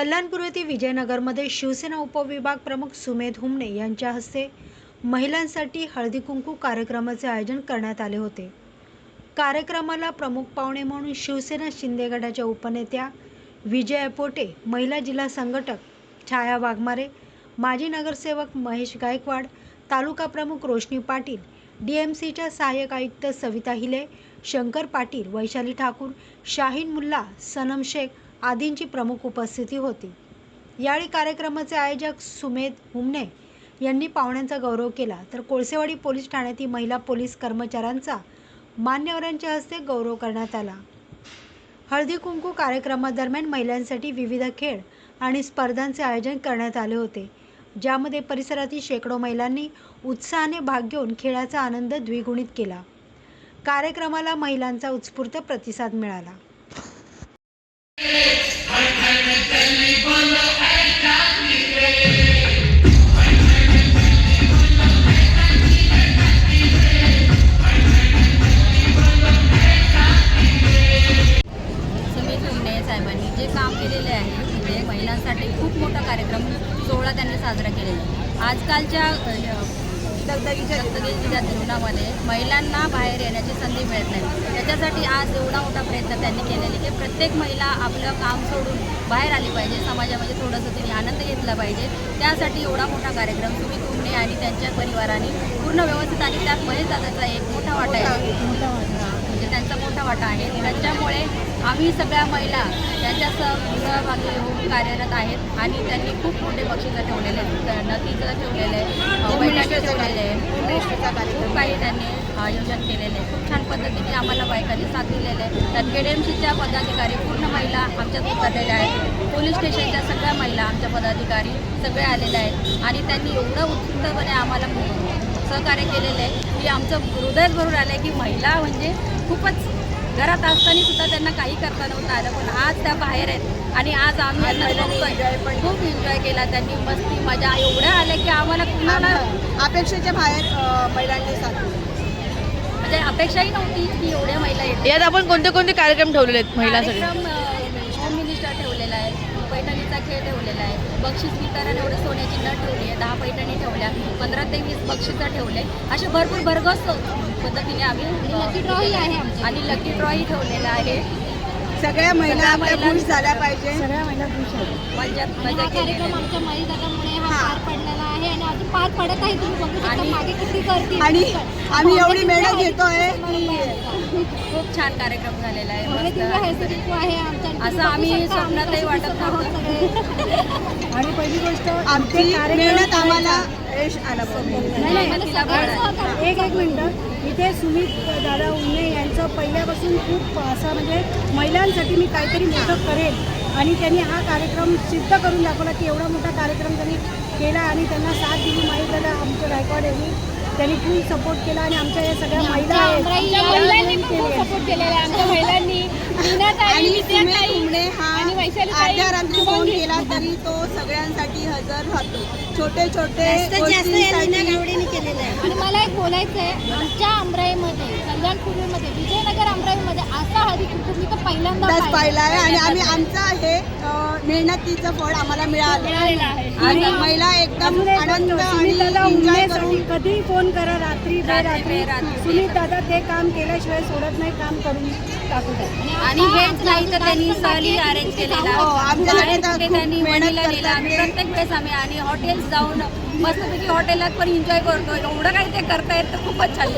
कल्याणपूर येथील विजयनगरमध्ये शिवसेना उपविभाग प्रमुख सुमेध हुमणे यांच्या हस्ते महिलांसाठी हळदी कुंकू कार्यक्रमाचे आयोजन करण्यात आले होते. कार्यक्रमाला प्रमुख पाहुणे म्हणून शिवसेना शिंदे गटाच्या उपनेत्या विजय पोटे महिला जिल्हा संघटक छाया वाघमारे माजी नगरसेवक महेश गायकवाड तालुका प्रमुख रोशनी पाटील डी एम सीच्या सहाय्यक आयुक्त सविता हिले शंकर पाटील वैशाली ठाकूर शाहीन मुल्ला सनम शेख आदींची प्रमुख उपस्थिती होती. यावेळी कार्यक्रमाचे आयोजक सुमेध हुमणे यांनी पाहुण्यांचा गौरव केला. तर कोळसेवाडी पोलीस ठाण्यातील महिला पोलीस कर्मचाऱ्यांचा मान्यवरांच्या हस्ते गौरव करण्यात आला. हळदी कुंकू कार्यक्रमादरम्यान महिलांसाठी विविध खेळ आणि स्पर्धांचे आयोजन करण्यात आले होते. ज्यामध्ये परिसरातील शेकडो महिलांनी उत्साहाने भाग घेऊन खेळाचा आनंद द्विगुणित केला. कार्यक्रमाला महिलांचा उत्स्फूर्त प्रतिसाद मिळाला समीर कुंडे साहेबांनी जे काम केलेले आहे तिथे महिलांसाठी म्हणजे खूप मोठा कार्यक्रम सोहळा त्यांनी साजरा केलेला आजकालच्या दगदगीच्या दगदगीच्या जीवनामध्ये महिलांना बाहेर येण्याची संधी मिळत नाही. त्याच्यासाठी आज एवढा मोठा प्रयत्न त्यांनी केलेले की प्रत्येक महिला आपलं काम सोडून बाहेर आली पाहिजे. समाजामध्ये थोडंसं तिने आनंद घेतला पाहिजे. त्यासाठी एवढा मोठा कार्यक्रम तुम्ही तुमने आणि त्यांच्या परिवाराने पूर्ण व्यवस्थित आणि त्यात महेश दादाचा एक मोठा वाटा आहे. मोठा वाटा आहे. त्याच्यामुळे आम्ही सगळ्या महिला त्यांच्या सह सहभागी होऊन कार्यरत आहेत आणि त्यांनी खूप मोठे बक्षिसं ठेवलेले आहेत. नदीचं ठेवलेलं आहे बैठकी ठेवलेले आहे. खूप काही त्यांनी आयोजन केलेले आहे. खूप छान पद्धतीने आम्हाला बायकांनी साथ दिलेले आहे. त्यात केडेमसीच्या पदाधिकारी पूर्ण महिला आमच्यात उतरलेल्या आहेत. पोलीस स्टेशनच्या सगळ्या महिला आमच्या पदाधिकारी सगळे आलेले आहेत. आणि त्यांनी एवढं उत्सुकपणे आम्हाला सहकार्य केलेलं आहे. की आमचं हृदयच भरून आलं आहे की महिला म्हणजे खूपच घरात असताना सुद्धा त्यांना काही करता नव्हतं आलं. पण आज त्या बाहेर आहेत. आणि आज आम्ही यांना बघतोय पण खूप एन्जॉय केला. त्यांनी मस्ती मजा एवढ्या आल्या की आम्हाला कुणाला अपेक्षेच्या बाहेर महिलांनी साथ. म्हणजे अपेक्षाही नव्हती की एवढ्या महिला येतील. यात आपण कोणते कोणते कार्यक्रम ठेवलेले आहेत महिलांसाठी कार्यक्रम अ, होम मिनिस्टर ठेवलेला आहे पैठणीचा खेळ ठेवलेला आहे बक्षीस वितरण एवढं सोन्याची नट ठेवली आहे दहा पैठणी ठेवल्या पंधरा ते वीस बक्षिसं ठेवले. असे भरपूर भरघोस पद्धतीने आम्ही लकी ड्रॉही आहे आणि लकी ड्रॉही ठेवलेला आहे. सगळ्या महिला सगळ्या आपल्या महिला- खुश झाल्या पाहिजे मजा मजा केलेली कार्यक्रम आहे. आमच्या महिलांमुळे हा पार पडलेला आहे आणि अजून पार पडत आहे तुम्ही बघू शकता मागे किती गर्दी आणि आम्ही एवढी मेहनत घेतोय खूप छान कार्यक्रम झालेला आहे. मस्त. आहे. आमच्या असं आम्ही स्वप्नातही आम्ही वाटत सगळे. आणि पहिली गोष्ट आमची मेहनत आम्हाला यश आलं. एक एक मिनटं. इथे सुमित दादा उन्हे यांचं पहिल्यापासून खूप असं म्हणजे महिलांसाठी मी काहीतरी मोठं करेल आणि त्यांनी हा कार्यक्रम सिद्ध करून दाखवला की एवढा मोठा कार्यक्रम त्यांनी केला आणि त्यांना साथ दिली. माहीत दादा आमचं गायकवाड यांनी त्यांनी फुल सपोर्ट केला आणि आमच्या या सगळ्या महिला आमच्या आहे. आमच्या फोन. केला तरी तो सगळ्यांसाठी हजर राहतो. छोटे छोटे मला एक बोलायचं आहे आमच्या अमराईमध्ये कल्याणपूर्वीमध्ये विजयनगर असा हळदी कुंकू मी तर पाहिला. आहे आणि आम्ही आमचा हे अ, मेहनतीचं फळ आम्हाला मिळालं. मिळालेला आहे. आणि महिला एकदम आनंद आणि एन्जॉय करून कधीही फोन करा रात्री. सुमित दादा ते काम केल्याशिवाय सोडत नाही काम करून टाकू द्या आणि हेच नाही तर त्यांनी सहली अरेंज केलेला. हो, आमच्या बाहेर लग्नात कुठे खूप त्यांनी मेहनत वणीला करतात नेला आम्ही ते. प्रत्येक वेळेस आम्ही आणि हॉटेल्स जाऊन मस्तपैकी हॉटेलात पण एन्जॉय करतो एवढं काही ते करतायत तर खूपच छान